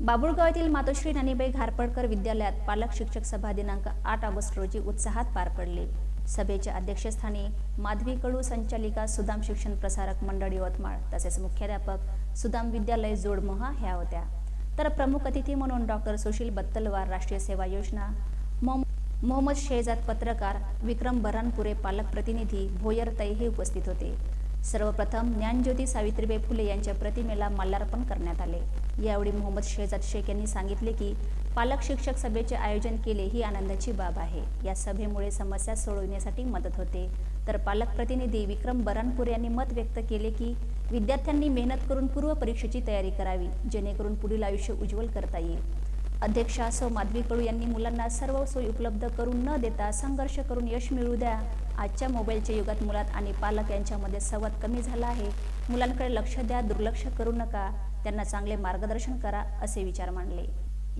बाबुळगाव येथील मातोश्री नानीबाई घारपडकर विद्यालयात पालक शिक्षक सभा दिनांक आठ ऑगस्ट रोजी उत्साहात पार पडली. सभेच्या अध्यक्षस्थानी माधवी कडू संचालिका सुदाम शिक्षण प्रसारक मंडळ यवतमाळ तसेच मुख्याध्यापक सुदाम विद्यालय जोडमोहा ह्या होत्या. तर प्रमुख अतिथी म्हणून डॉक्टर सुशील बत्तलवार राष्ट्रीय सेवा योजना मोहम्मद शेहजाद पत्रकार विक्रम बरानपुरे पालक प्रतिनिधी भोयर तै हे उपस्थित होते. सर्वप्रथम ज्ञानज्योती सावित्रीबाई फुले यांच्या प्रतिमेला माल्यार्पण करण्यात आले. यावेळी मोहम्मद शेहजाद शेख यांनी सांगितले की पालक शिक्षक सभेचे आयोजन केले ही आनंदाची बाब आहे. या सभेमुळे समस्या सोडवण्यासाठी मदत होते. तर पालक प्रतिनिधी विक्रम बरानपूर यांनी मत व्यक्त केले की विद्यार्थ्यांनी मेहनत करून पूर्व परीक्षेची तयारी करावी जेणेकरून पुढील आयुष्य उज्ज्वल करता येईल. अध्यक्षा सौ माधवी कडू यांनी मुलांना सर्व सोयी उपलब्ध करून न देता संघर्ष करून यश मिळवू द्या. आजच्या मोबाईलच्या युगात मुलात आणि पालक यांच्यामध्ये संवाद कमी झाला आहे. मुलांकडे लक्ष द्या दुर्लक्ष करू नका. त्यांना चांगले मार्गदर्शन करा असे विचार मांडले.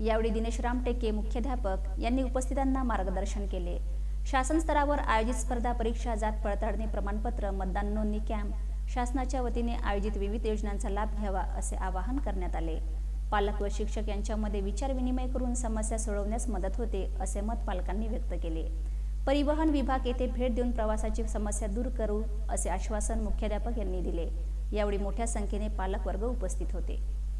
यावेळी दिनेश रामटेके मुख्याध्यापक यांनी उपस्थितांना मार्गदर्शन केले. शासन स्तरावर आयोजित स्पर्धा परीक्षा जात पडताळणी प्रमाणपत्र मतदान नोंदणी कॅम्प शासनाच्या वतीने आयोजित विविध योजनांचा लाभ घ्यावा असे आवाहन करण्यात आले. पालक व शिक्षक यांच्यामध्ये विचार विनिमय करून समस्या सोडवण्यास मदत होते असे मत पालकांनी व्यक्त केले. परिवहन विभाग येथे भेट देऊन प्रवासाची समस्या दूर करू असे आश्वासन मुख्याध्यापक यांनी दिले. यावेळी मोठ्या संख्येने पालक वर्ग उपस्थित होते.